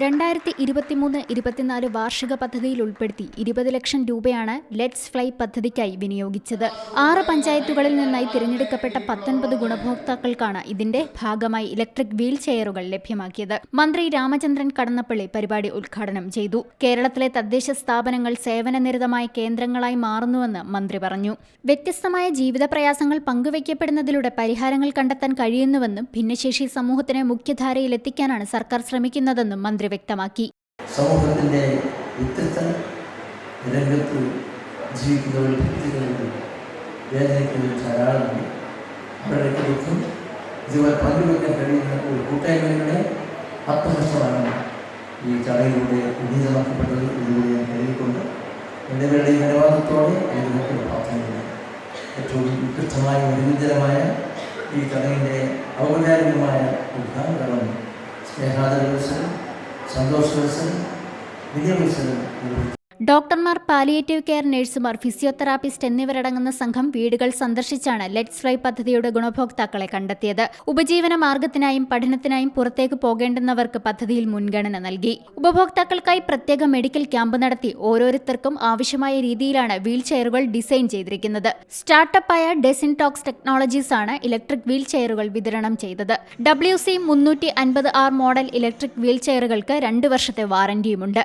രണ്ടായിരത്തി ഇരുപത്തിമൂന്ന് ഇരുപത്തിനാല് വാർഷിക പദ്ധതിയിൽ ഉൾപ്പെടുത്തി ഇരുപത് ലക്ഷം രൂപയാണ് ലെറ്റ്സ് ഫ്ലൈ പദ്ധതിക്കായി വിനിയോഗിച്ചത്. ആറ് പഞ്ചായത്തുകളിൽ നിന്നായി തിരഞ്ഞെടുക്കപ്പെട്ട പത്തൊൻപത് ഗുണഭോക്താക്കൾക്കാണ് ഇതിന്റെ ഭാഗമായി ഇലക്ട്രിക് വീൽ ചെയറുകൾ ലഭ്യമാക്കിയത്. മന്ത്രി രാമചന്ദ്രൻ കടന്നപ്പള്ളി പരിപാടി ഉദ്ഘാടനം ചെയ്തു. കേരളത്തിലെ തദ്ദേശ സ്ഥാപനങ്ങൾ സേവനനിരതമായ കേന്ദ്രങ്ങളായി മാറുന്നുവെന്ന് മന്ത്രി പറഞ്ഞു. വ്യത്യസ്തമായ ജീവിത പ്രയാസങ്ങൾ പങ്കുവയ്ക്കപ്പെടുന്നതിലൂടെ പരിഹാരങ്ങൾ കണ്ടെത്താൻ കഴിയുന്നുവെന്നും ഭിന്നശേഷി സമൂഹത്തിന് മുഖ്യധാരയിലെത്തിക്കാനാണ് സർക്കാർ ശ്രമിക്കുന്നതെന്നും മന്ത്രി വ്യക്തമാക്കി. സമൂഹത്തിന്റെ വ്യത്യസ്ത രംഗത്ത് ജീവിക്കുന്നവർ വ്യക്തികളുണ്ട് വേദനിക്കുന്നവർ ധാരാളമുണ്ട്. അവരുടെയൊക്കെ ദുഃഖം ഇതുവരെ പങ്കുവെക്കാൻ കഴിയുന്ന ഈ ചടങ്ങിലൂടെ ഉന്നീതമാക്കപ്പെട്ടത് ഇതിലൂടെ ഞാൻ കരുതിക്കൊണ്ട് എന്നിവരുടെ അനുവാദത്തോടെ അതിനൊക്കെ പ്രാർത്ഥനയുണ്ട് ഏറ്റവും ഉത്കൃഷ്ടമായ അനുരുദ്ധരമായ ഈ ചടങ്ങിന്റെ ഔപചാരികമായ ഉദ്ഘാടനം സ്നേഹാദരവത്സരം சந்தோஷ் மிகவும் சிறந்த ഡോക്ടർമാർ പാലിയേറ്റീവ് കെയർ നഴ്സുമാർ ഫിസിയോതെറാപ്പിസ്റ്റ് എന്നിവരടങ്ങുന്ന സംഘം വീടുകൾ സന്ദർശിച്ചാണ് ലെറ്റ്സ് ഫ്ലൈ പദ്ധതിയുടെ ഗുണഭോക്താക്കളെ കണ്ടെത്തിയത്. ഉപജീവന മാർഗത്തിനായും പഠനത്തിനായും പുറത്തേക്ക് പോകേണ്ടുന്നവർക്ക് പദ്ധതിയിൽ മുൻഗണന നൽകി. ഉപഭോക്താക്കൾക്കായി പ്രത്യേക മെഡിക്കൽ ക്യാമ്പ് നടത്തി ഓരോരുത്തർക്കും ആവശ്യമായ രീതിയിലാണ് വീൽ ചെയറുകൾ ഡിസൈൻ ചെയ്തിരിക്കുന്നത്. സ്റ്റാർട്ടപ്പായ ഡെസിൻടോക്സ് ടെക്നോളജീസ് ആണ് ഇലക്ട്രിക് വീൽ ചെയറുകൾ വിതരണം ചെയ്തത്. ഡബ്ല്യു സി മുന്നൂറ്റി അൻപത് ആർ മോഡൽ ഇലക്ട്രിക് വീൽ ചെയറുകൾക്ക് രണ്ട് വർഷത്തെ വാറന്റിയുമുണ്ട്.